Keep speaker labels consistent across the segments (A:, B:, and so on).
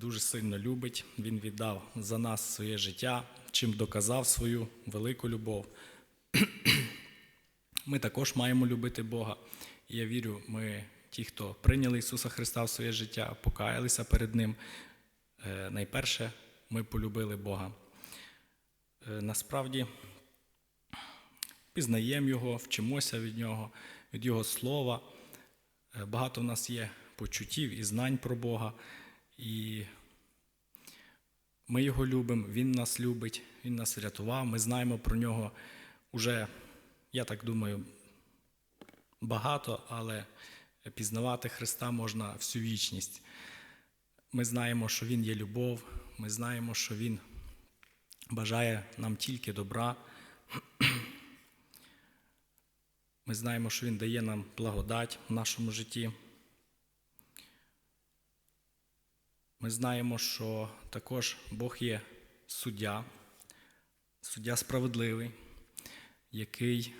A: дуже сильно любить. Він віддав за нас своє життя, чим доказав свою велику любов. Ми також маємо любити Бога. І я вірю, ми, ті, хто прийняли Ісуса Христа в своє життя, покаялися перед Ним. е, Найперше ми полюбили Бога. Е, Насправді пізнаємо Його, вчимося від Нього, від Його слова. Е, Багато в нас є почуттів і знань про Бога. І ми його любимо, Він нас любить, Він нас врятував. Ми знаємо про нього уже, я так думаю, багато, але пізнавати Христа можна всю вічність. Ми знаємо, що Він є любов, ми знаємо, що Він бажає нам тільки добра. Ми знаємо, що Він дає нам благодать в нашому житті. Ми знаємо, що також Бог є суддя, суддя справедливий, який,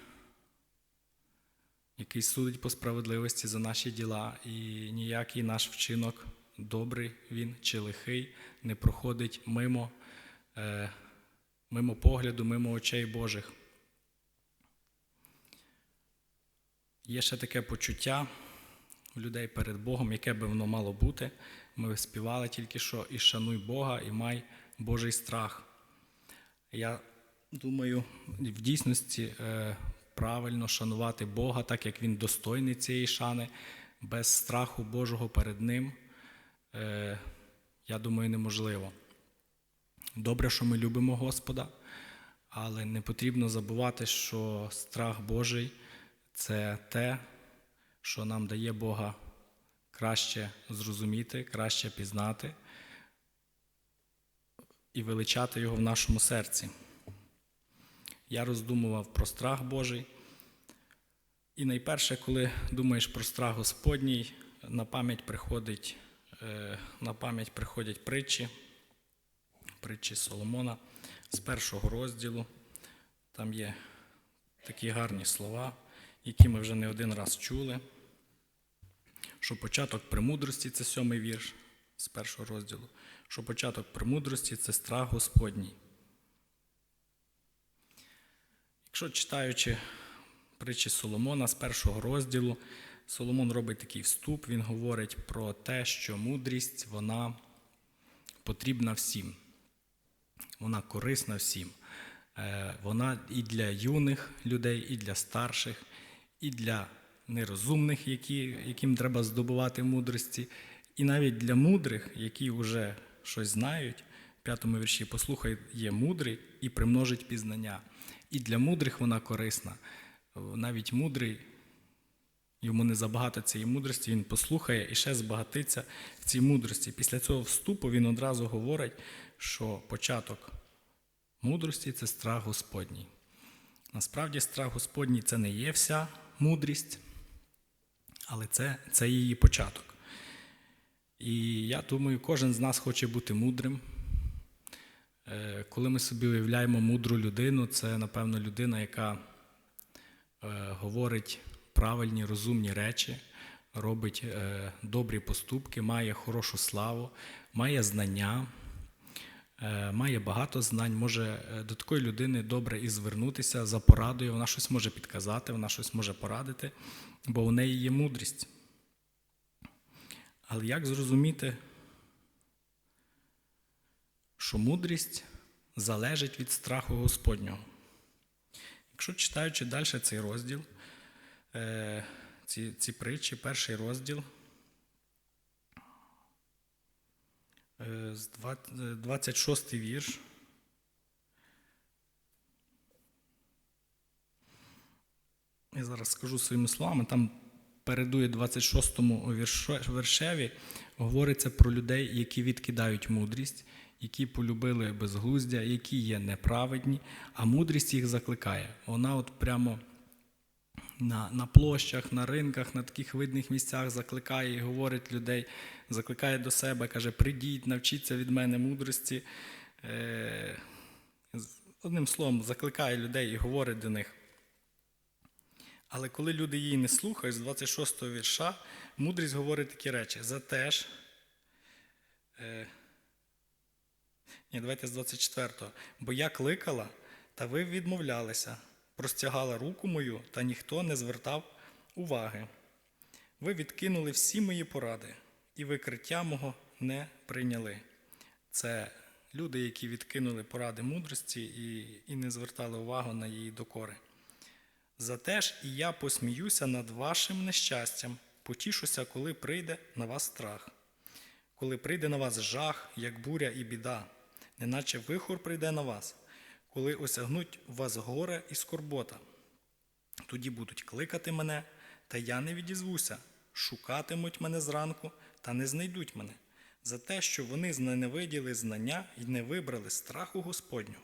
A: який судить по справедливості за наші діла, і ніякий наш вчинок, добрий він чи лихий, не проходить мимо, е, мимо погляду, мимо очей Божих. Є ще таке почуття у людей перед Богом, яке би воно мало бути. Ми співали тільки що і шануй Бога, і май Божий страх. Я думаю, в дійсності е, правильно шанувати Бога, так як Він достойний цієї шани, без страху Божого перед Ним. Е, я думаю, неможливо. Добре, що ми любимо Господа, але не потрібно забувати, що страх Божий це те, що нам дає Бога краще зрозуміти, краще пізнати і величати Його в нашому серці. Я роздумував про страх Божий. І найперше, коли думаєш про страх Господній, на пам'ять приходить, е, на пам'ять приходять притчі, притчі Соломона з першого розділу. Там є такі гарні слова, які ми вже не один раз чули що початок премудрості це сьомий вірш з першого розділу, що початок премудрості це страх Господній. Якщо читаючи притчі Соломона з першого розділу, Соломон робить такий вступ, він говорить про те, що мудрість вона потрібна всім, вона корисна всім. Е, Вона і для юних людей, і для старших, і для нерозумних, які, яким треба здобувати мудрості, і навіть для мудрих, які вже щось знають. В п'ятому вірші послухай, є мудрий і примножить пізнання. І для мудрих вона корисна. Навіть мудрий, йому не забагато цієї мудрості, він послухає і ще збагатиться в цій мудрості. Після цього вступу він одразу говорить, що початок мудрості це страх Господній. Насправді, страх Господній це не є вся мудрість але це, це її початок. І я думаю, кожен з нас хоче бути мудрим. Е, Коли ми собі уявляємо мудру людину, це, напевно, людина, яка е, говорить правильні, розумні речі, робить е, добрі поступки, має хорошу славу, має знання, має багато знань, може е, до такої людини добре і звернутися за порадою, вона щось може підказати, вона щось може порадити, бо у неї є мудрість. Але як зрозуміти, що мудрість залежить від страху Господнього? Якщо читаючи далі цей розділ, е, ці, ці притчі, перший розділ, е, з два- е, 26 вірш. Я зараз скажу своїми словами, там передує 26-му вершеві, говориться про людей, які відкидають мудрість, які полюбили безглуздя, які є неправедні, а мудрість їх закликає. Вона от прямо на, на площах, на ринках, на таких видних місцях закликає і говорить людей, закликає до себе, каже: прийдіть, навчіться від мене мудрості. Е, одним словом, закликає людей і говорить до них. Але коли люди її не слухають, з 26-го вірша, мудрість говорить такі речі: за те ж, е, Ні, давайте з 24-го. Бо я кликала, та ви відмовлялися, простягала руку мою, та ніхто не звертав уваги. Ви відкинули всі мої поради, і викриття мого не прийняли. Це люди, які відкинули поради мудрості і, і не звертали увагу на її докори. Зате ж і я посміюся над вашим нещастям, потішуся, коли прийде на вас страх, коли прийде на вас жах, як буря і біда, неначе вихор прийде на вас, коли осягнуть вас горе і скорбота. Тоді будуть кликати мене, та я не відізвуся, шукатимуть мене зранку, та не знайдуть мене, за те, що вони зненавиділи знання і не вибрали страху Господнього,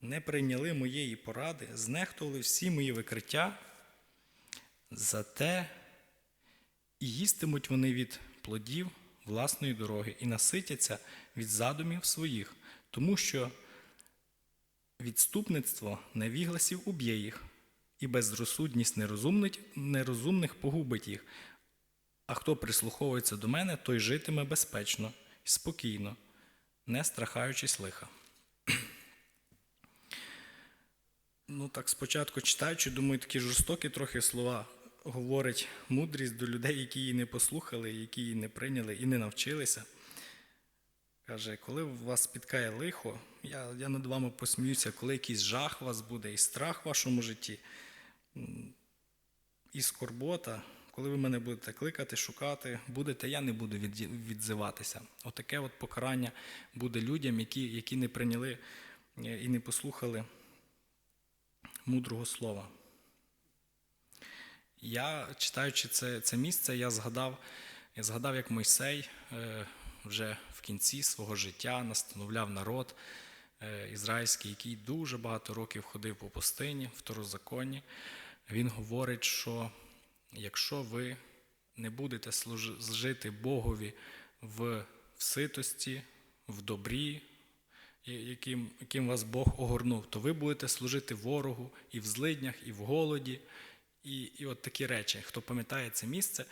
A: не прийняли моєї поради, знехтували всі мої викриття, зате і їстимуть вони від плодів власної дороги і наситяться від задумів своїх, тому що відступництво невігласів уб'є їх, і безрозсудність нерозумних, погубить їх. А хто прислуховується до мене, той житиме безпечно і спокійно, не страхаючись лиха. Ну так спочатку читаючи, думаю, такі жорстокі трохи слова говорить мудрість до людей, які її не послухали, які її не прийняли і не навчилися. Каже, коли вас спіткає лихо, я, я над вами посміюся, коли якийсь жах у вас буде, і страх в вашому житті, і скорбота, коли ви мене будете кликати, шукати, будете, я не буду відзиватися. Отаке от покарання буде людям, які, які не прийняли е, і не послухали мудрого слова. Я, читаючи це, це місце, я згадав, я згадав, як Мойсей е, вже в кінці свого життя настановляв народ е, ізраїльський, який дуже багато років ходив по пустині, в Второзаконні. Він говорить, що якщо ви не будете служи- жити Богові в, ситості, в добрі, яким, яким вас Бог огорнув, то ви будете служити ворогу і в злиднях, і в голоді, і, і от такі речі. Хто пам'ятає це місце,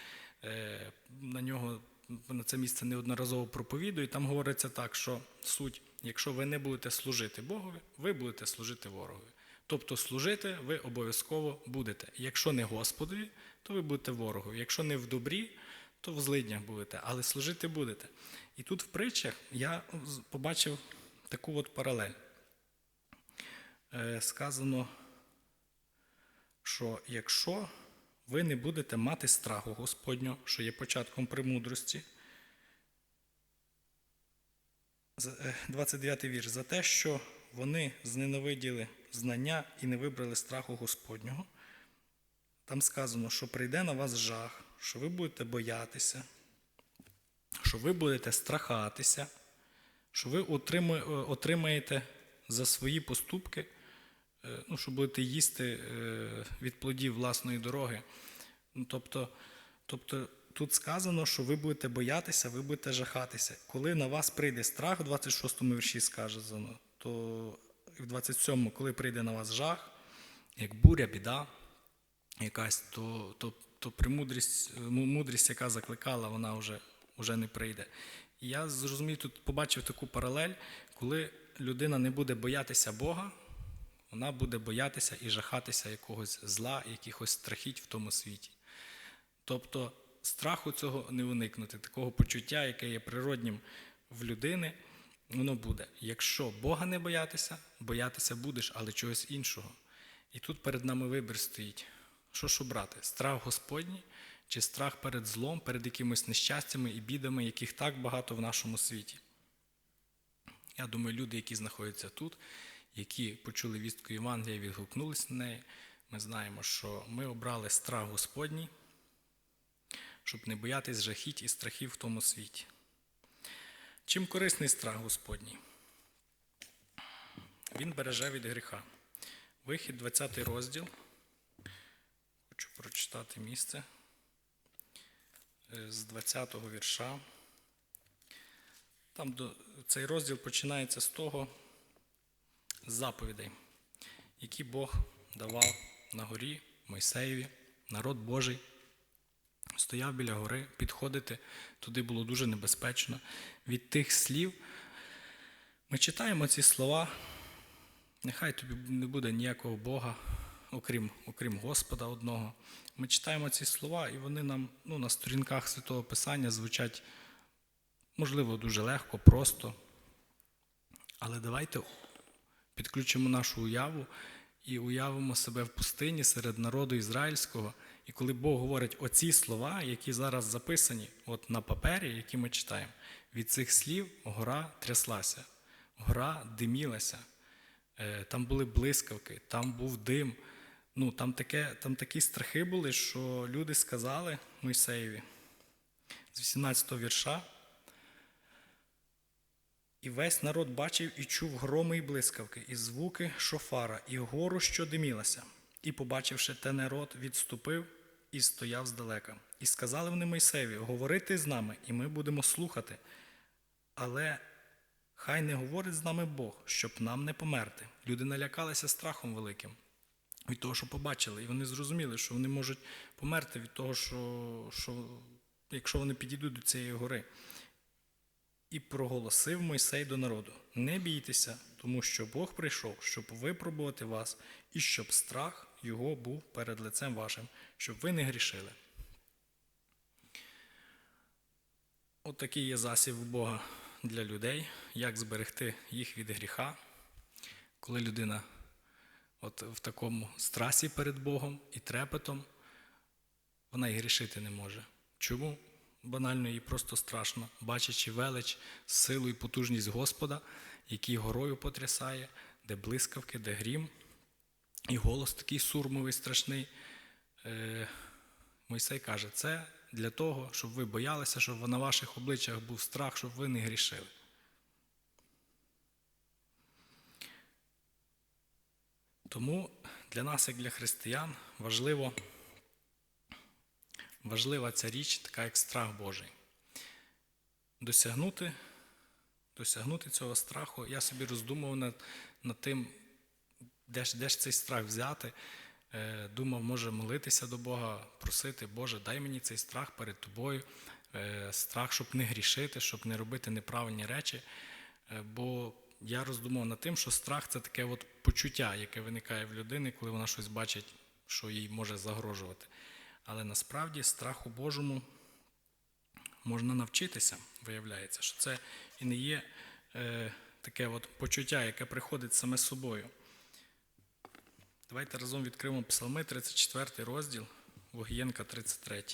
A: е, на нього на це місце неодноразово проповідую. Там говориться так, що суть, якщо ви не будете служити Богові, ви будете служити ворогові. Тобто служити ви обов'язково будете. Якщо не Господові, то ви будете ворогу. Якщо не в добрі, то в злиднях будете, але служити будете. І тут в притчах я побачив таку от паралель. Е, сказано, що якщо ви не будете мати страху Господнього, що є початком премудрості, з- е, 29 вірш, за те, що вони зненавиділи знання і не вибрали страху Господнього, там сказано, що прийде на вас жах, що ви будете боятися, що ви будете страхатися, що ви е, отримаєте за свої поступки, е, ну, що будете їсти е, від плодів власної дороги. Ну, тобто, тобто тут сказано, що ви будете боятися, ви будете жахатися. Коли на вас прийде страх, в 26 вірші сказано, то і в 27-му, коли прийде на вас жах, як буря, біда якась, то, то, то премудрість, мудрість, яка закликала, вона вже, вже не прийде. Я зрозумів, тут побачив таку паралель, коли людина не буде боятися Бога, вона буде боятися і жахатися якогось зла, якихось страхіть в тому світі. Тобто страху цього не уникнути, такого почуття, яке є природнім в людини, воно буде. Якщо Бога не боятися, боятися будеш, але чогось іншого. І тут перед нами вибір стоїть. Що ж обрати? Страх Господній чи страх перед злом, перед якимись нещастями і бідами, яких так багато в нашому світі? Я думаю, люди, які знаходяться тут, які почули вістку Євангелія, відгукнулись на неї, ми знаємо, що ми обрали страх Господній, щоб не боятись жахіть і страхів в тому світі. Чим корисний страх Господній? Він береже від гріха. Вихід, 20 розділ. Хочу прочитати місце е, з 20 го вірша. Там цей розділ починається з того з заповідей, які Бог давав на горі Мойсеєві, народ Божий. Стояв біля гори, підходити туди було дуже небезпечно. Від тих слів Ми читаємо ці слова. Нехай тобі не буде ніякого Бога, окрім, окрім Господа одного. Ми читаємо ці слова, і вони нам ну, на сторінках Святого Писання звучать, можливо, дуже легко, просто. Але давайте підключимо нашу уяву і уявимо себе в пустині серед народу ізраїльського. І коли Бог говорить оці слова, які зараз записані от на папері, які ми читаємо, від цих слів гора тряслася, гора димілася, е, там були блискавки, там був дим. Ну, там, таке, там такі страхи були, що люди сказали Мойсеєві з 18 го вірша. І весь народ бачив і чув громи і блискавки, і звуки шофара, і гору, що димілася. І, побачивши те, народ відступив і стояв здалека. І сказали вони Мойсеєві, говорити з нами, і ми будемо слухати. Але хай не говорить з нами Бог, щоб нам не померти. Люди налякалися страхом великим від того, що побачили, і вони зрозуміли, що вони можуть померти від того, що, що якщо вони підійдуть до цієї гори. І проголосив Мойсей до народу: Не бійтеся, тому що Бог прийшов, щоб випробувати вас, і щоб страх його був перед лицем вашим, щоб ви не грішили. От є засіб Бога для людей, як зберегти їх від гріха, коли людина от в такому страсі перед Богом і трепетом, вона і грішити не може. Чому? Банально їй просто страшно, бачачи велич, силу і потужність Господа, який горою потрясає, де блискавки, де грім, і голос такий сурмовий, страшний. Е, Мойсей каже, це для того, щоб ви боялися, щоб на ваших обличчях був страх, щоб ви не грішили. Тому для нас, як для християн, важливо, важлива ця річ, така як страх Божий. Досягнути, досягнути цього страху, я собі роздумував над, над тим, де ж, де ж цей страх взяти. Е, Думав, може молитися до Бога, просити, Боже, дай мені цей страх перед тобою, е, страх, щоб не грішити, щоб не робити неправильні речі. Е, Бо я роздумав над тим, що страх це таке от почуття, яке виникає в людини, коли вона щось бачить, що їй може загрожувати. Але насправді страху Божому можна навчитися, виявляється, що це і не є е, таке от почуття, яке приходить саме собою. Давайте разом відкриємо Псалми, 34 розділ, Вогієнка 33.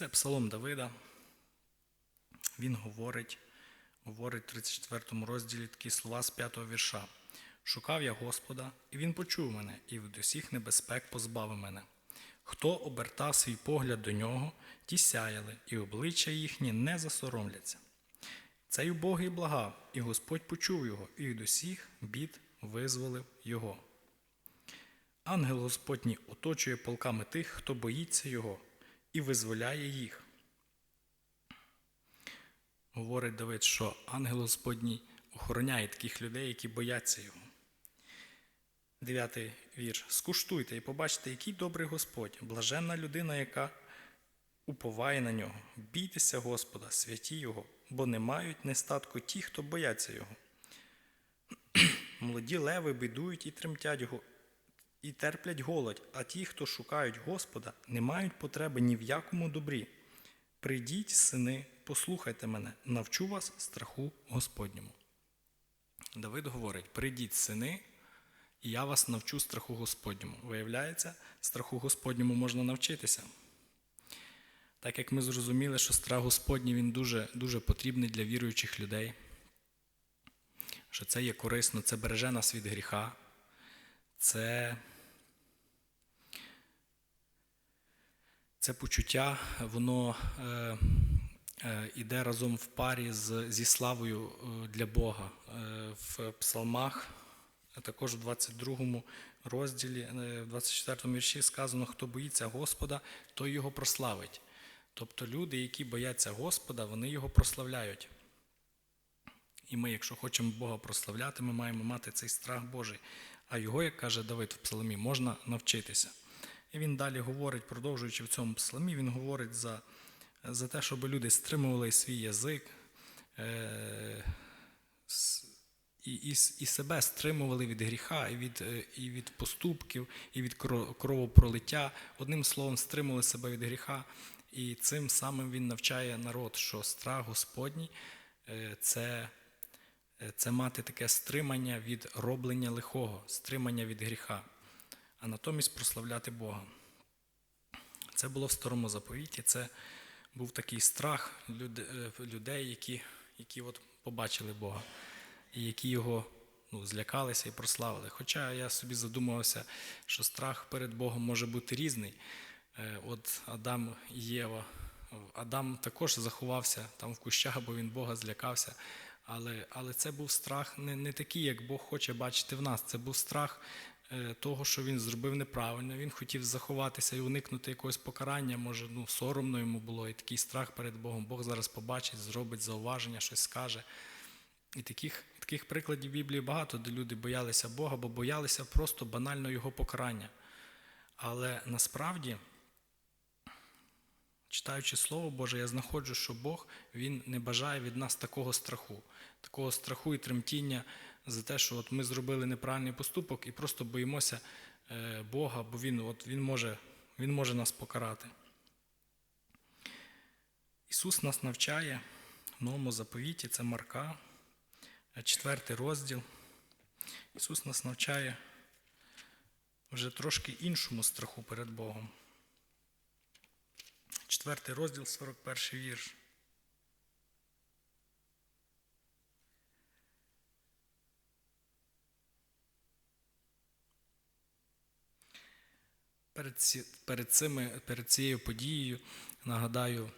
A: Це Псалом Давида. Він говорить, говорить в 34 розділі такі слова з 5 вірша. Шукав я Господа, і Він почув мене, і від усіх небезпек позбавив мене. Хто обертав свій погляд до нього, ті сяяли, і обличчя їхні не засоромляться. Цей убогий благав, і Господь почув його, і від усіх бід визволив його. Ангел Господній оточує полками тих, хто боїться його, і визволяє їх. Говорить Давид, що ангел Господній охороняє таких людей, які бояться його. Дев'ятий вірш. Скуштуйте і побачите, який добрий Господь, блаженна людина, яка уповає на нього. Бійтеся Господа, святі Його, бо не мають нестатку ті, хто бояться Його. Молоді леви бідують і тремтять його, і терплять голодь, а ті, хто шукають Господа, не мають потреби ні в якому добрі. Прийдіть, сини, послухайте мене, навчу вас страху Господньому. Давид говорить: прийдіть, сини, і я вас навчу страху Господньому. Виявляється, страху Господньому можна навчитися. Так як ми зрозуміли, що страх Господній він дуже, дуже потрібний для віруючих людей, що це є корисно, це береже нас від гріха, це, це почуття, воно е, е, іде разом в парі з, зі славою е, для Бога. Е, в псалмах, а також в 22 розділі, е, в 24 вірші сказано, хто боїться Господа, той його прославить. Тобто люди, які бояться Господа, вони його прославляють. І ми, якщо хочемо Бога прославляти, ми маємо мати цей страх Божий. А його, як каже Давид в псалмі, можна навчитися. І він далі говорить, продовжуючи в цьому псалмі, він говорить за, за те, щоб люди стримували свій язик. Е- і, і, і себе стримували від гріха, і від, е, і від поступків, і від кровопролиття. Одним словом, стримували себе від гріха. І цим самим він навчає народ, що страх Господній е, це, е, це мати таке стримання від роблення лихого, стримання від гріха, а натомість прославляти Бога. Це було в старому заповіті. Це був такий страх е, людей, які, які от побачили Бога, і які його ну, злякалися і прославили. Хоча я собі задумувався, що страх перед Богом може бути різний. Е, От Адам і Єва. Адам також заховався там в кущах, бо він Бога злякався. Але, але це був страх не, не такий, як Бог хоче бачити в нас. Це був страх того, що він зробив неправильно. Він хотів заховатися і уникнути якогось покарання. Може, ну, соромно йому було, і такий страх перед Богом. Бог зараз побачить, зробить зауваження, щось скаже. І таких, таких прикладів Біблії багато, де люди боялися Бога, бо боялися просто банально його покарання. Але насправді, читаючи Слово Боже, я знаходжу, що Бог Він не бажає від нас такого страху, такого страху і тремтіння за те, що от ми зробили неправильний поступок і просто боїмося е, Бога, бо Він, от, він, може, він може нас покарати. Ісус нас навчає в новому заповіті, це Марка, е, четвертий розділ. Ісус нас навчає вже трошки іншому страху перед Богом. Четвертий розділ, 41 вірш. Перед, ці, перед, цими, перед цією подією, нагадаю,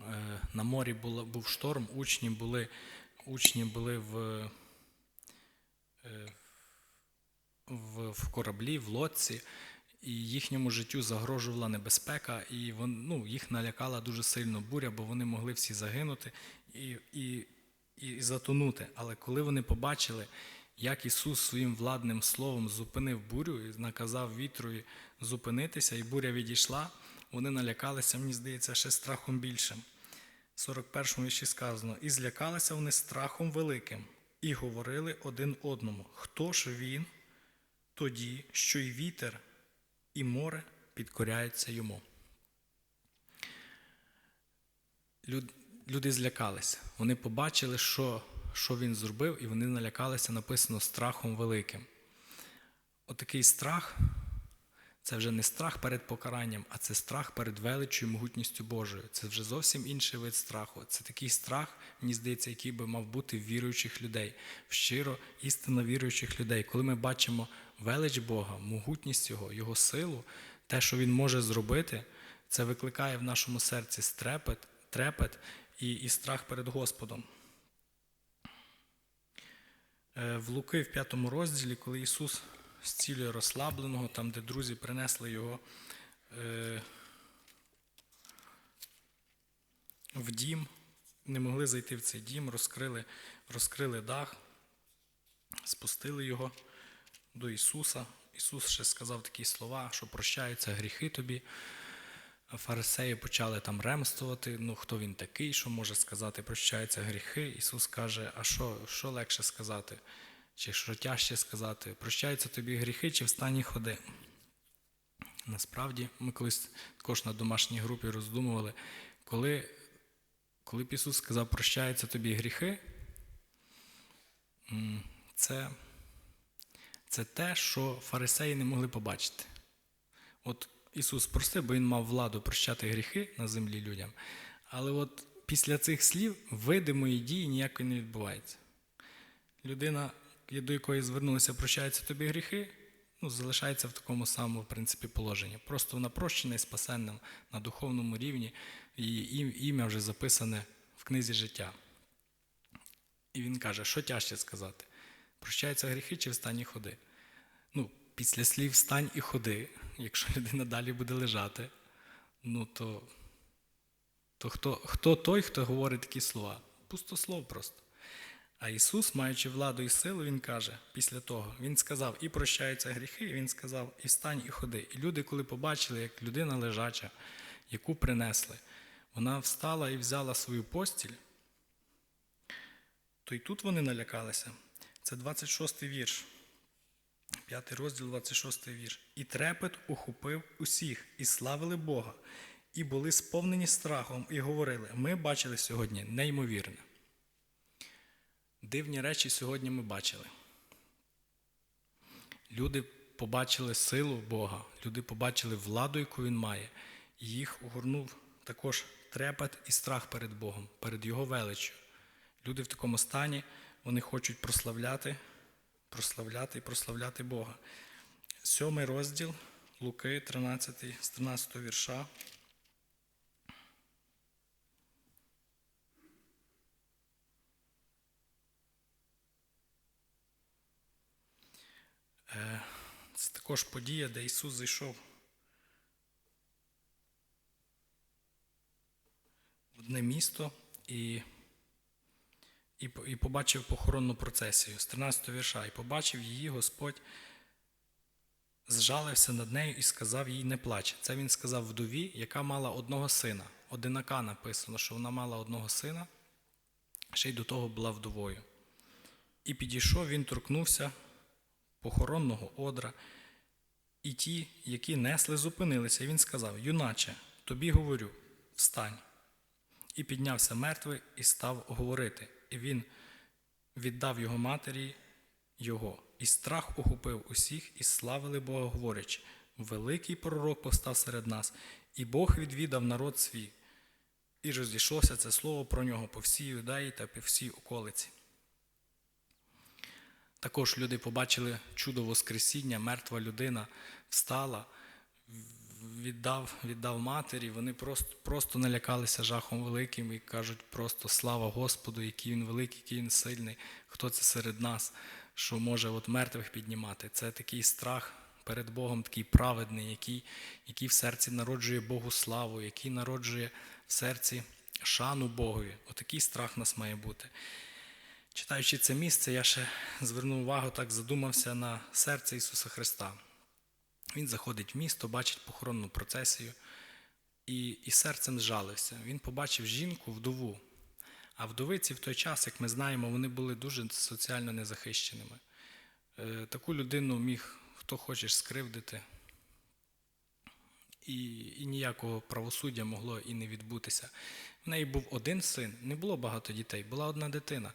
A: е, на морі було, був шторм, учні були, учні були в, е, в, в кораблі, в лодці, і їхньому життю загрожувала небезпека, і вон, ну, їх налякала дуже сильно буря, бо вони могли всі загинути і, і, і затонути. Але коли вони побачили, як Ісус своїм владним словом зупинив бурю і наказав вітрові зупинитися, і буря відійшла, вони налякалися, мені здається, ще страхом більшим. В 41 вірші сказано: і злякалися вони страхом великим, і говорили один одному: хто ж він тоді, що й вітер, і море підкоряються йому. Люди злякалися. Вони побачили, що, що він зробив, і вони налякалися, написано страхом великим. Отакий страх це вже не страх перед покаранням, а це страх перед величою і могутністю Божою. Це вже зовсім інший вид страху. Це такий страх, мені здається, який би мав бути в віруючих людей, в щиро істинно віруючих людей. Коли ми бачимо велич Бога, могутність Його, Його силу, те, що Він може зробити, це викликає в нашому серці стрепет, трепет і, і страх перед Господом. Е, В Луки в п'ятому розділі, коли Ісус зцілює розслабленого, там, де друзі принесли його е, в дім, не могли зайти в цей дім, розкрили, розкрили дах, спустили його до Ісуса. Ісус ще сказав такі слова, що прощаються гріхи тобі. Фарисеї почали там ремствувати, ну хто він такий, що може сказати, прощаються гріхи. Ісус каже, а що, що легше сказати? Чи що тяжче сказати? Прощаються тобі гріхи, чи встань і ходи? Насправді, ми колись також на домашній групі роздумували, коли, коли б Ісус сказав, прощаються тобі гріхи, це, це те, що фарисеї не могли побачити. От Ісус простив, бо Він мав владу прощати гріхи на землі людям. Але от після цих слів видимої дії ніякої не відбувається. Людина, до якої звернулися, прощаються тобі гріхи, ну, залишається в такому самому в принципі, положенні. Просто вона прощена і спасенна на духовному рівні, її ім'я вже записане в книзі життя. І він каже, що тяжче сказати? Прощаються гріхи чи встань і ходи? Ну, після слів встань і ходи, якщо людина далі буде лежати, ну то, то хто, хто той, хто говорить такі слова? пустослов просто. А Ісус, маючи владу і силу, Він каже після того, Він сказав, і прощаються гріхи, Він сказав, і встань, і ходи. І люди, коли побачили, як людина лежача, яку принесли, вона встала і взяла свою постіль, то й тут вони налякалися. Це 26 й вірш. П'ятий розділ, 26 вірш. І трепет ухопив усіх, і славили Бога, і були сповнені страхом, і говорили: ми бачили сьогодні неймовірне. Дивні речі сьогодні ми бачили. Люди побачили силу Бога, люди побачили владу, яку Він має, і їх огорнув також трепет і страх перед Богом, перед Його величчю. Люди в такому стані вони хочуть прославляти, прославляти і прославляти Бога. Сьомий розділ Луки, 13, з 13 вірша. Е, Це також подія, де Ісус зайшов в одне місто і, і, і побачив похоронну процесію з 13 вірша. І побачив її Господь, зжалився над нею і сказав їй не плач. Це він сказав вдові, яка мала одного сина. Одинака написано, що вона мала одного сина, ще й до того була вдовою. І підійшов, він торкнувся похоронного одра, і ті, які несли, зупинилися. І він сказав: Юначе, тобі говорю, встань. І піднявся мертвий і став говорити. І він віддав його матері його. І страх охопив усіх, і славили Бога, говорячи: Великий пророк постав серед нас, і Бог відвідав народ свій. І розійшлося це слово про нього по всій юдеї та по всій околиці. Також люди побачили чудо Воскресіння, мертва людина встала, віддав, віддав матері. Вони просто, просто налякалися жахом великим і кажуть просто слава Господу, який він великий, який він сильний, хто це серед нас, що може от мертвих піднімати. Це такий страх перед Богом, такий праведний, який, який в серці народжує Богу славу, який народжує в серці шану Богові. Отакий страх нас має бути. Читаючи це місце, я ще звернув увагу, так задумався на серце Ісуса Христа. Він заходить в місто, бачить похоронну процесію і, і серцем зжалився. Він побачив жінку, вдову. А вдовиці в той час, як ми знаємо, вони були дуже соціально незахищеними. Е, Таку людину міг хто хочеш скривдити, і, і ніякого правосуддя могло і не відбутися. В неї був один син, не було багато дітей, була одна дитина.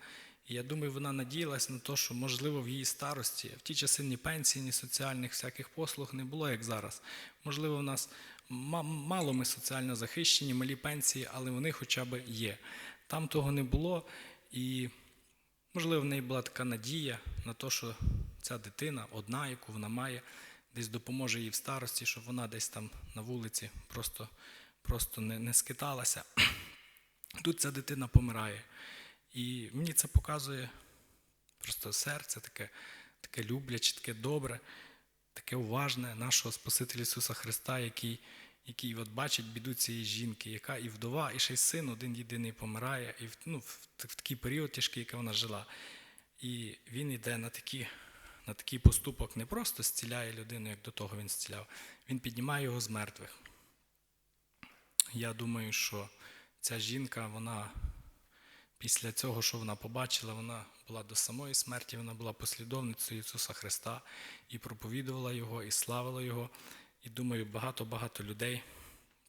A: Я думаю, вона надіялась на те, що, можливо, в її старості, в ті часи ні пенсії, ні соціальних всяких послуг не було, як зараз. Можливо, в нас мало ми соціально захищені, малі пенсії, але вони хоча б є. Там того не було, і, можливо, в неї була така надія на те, що ця дитина, одна, яку вона має, десь допоможе їй в старості, щоб вона десь там на вулиці просто, просто не, не скиталася. Тут ця дитина помирає. І мені це показує просто серце таке, таке любляче, таке добре, таке уважне нашого Спасителя Ісуса Христа, який, який от бачить біду цієї жінки, яка і вдова, і ще й син один єдиний помирає, і ну, в, в такий період тяжкий, який вона жила. І він йде на такі, на такий поступок, не просто зціляє людину, як до того він зціляв, він піднімає його з мертвих. Я думаю, що ця жінка, вона після цього, що вона побачила, вона була до самої смерті, вона була послідовницею Ісуса Христа і проповідувала Його, і славила Його. І думаю, багато-багато людей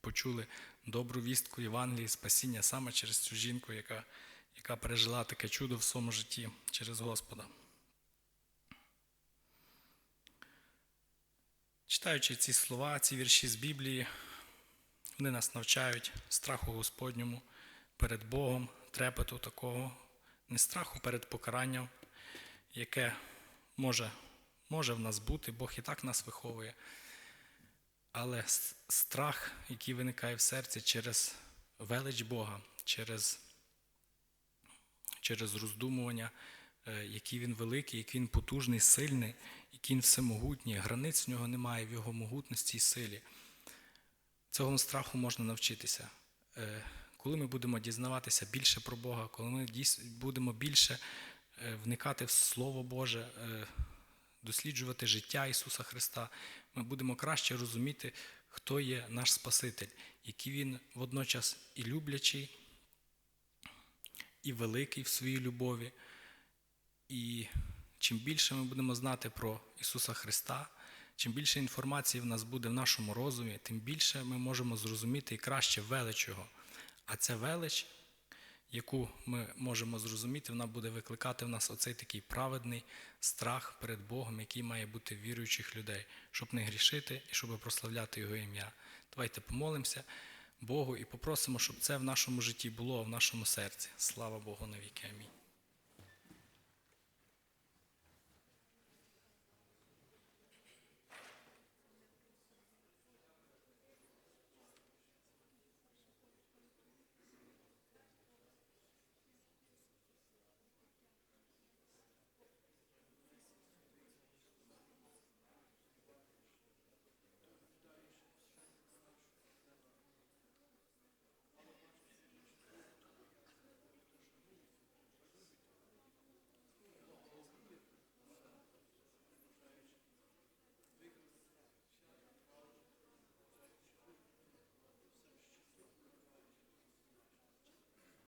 A: почули добру вістку Євангелії, спасіння саме через цю жінку, яка, яка пережила таке чудо в своєму житті через Господа. Читаючи ці слова, ці вірші з Біблії, вони нас навчають страху Господньому перед Богом, трепету такого, не страху перед покаранням, яке може, може в нас бути, Бог і так нас виховує. Але страх, який виникає в серці через велич Бога, через, через роздумування, е, який він великий, який він потужний, сильний, який він всемогутній, границь в нього немає в його могутності і силі. Цього страху можна навчитися. Коли ми будемо дізнаватися більше про Бога, коли ми будемо більше е, вникати в Слово Боже, е, досліджувати життя Ісуса Христа, ми будемо краще розуміти, хто є наш Спаситель, який Він водночас і люблячий, і великий в своїй любові. І чим більше ми будемо знати про Ісуса Христа, чим більше інформації в нас буде в нашому розумі, тим більше ми можемо зрозуміти і краще велич Його. А ця велич, яку ми можемо зрозуміти, вона буде викликати в нас оцей такий праведний страх перед Богом, який має бути в віруючих людей, щоб не грішити і щоб прославляти Його ім'я. Давайте помолимося Богу і попросимо, щоб це в нашому житті було, в нашому серці. Слава Богу навіки. Амінь.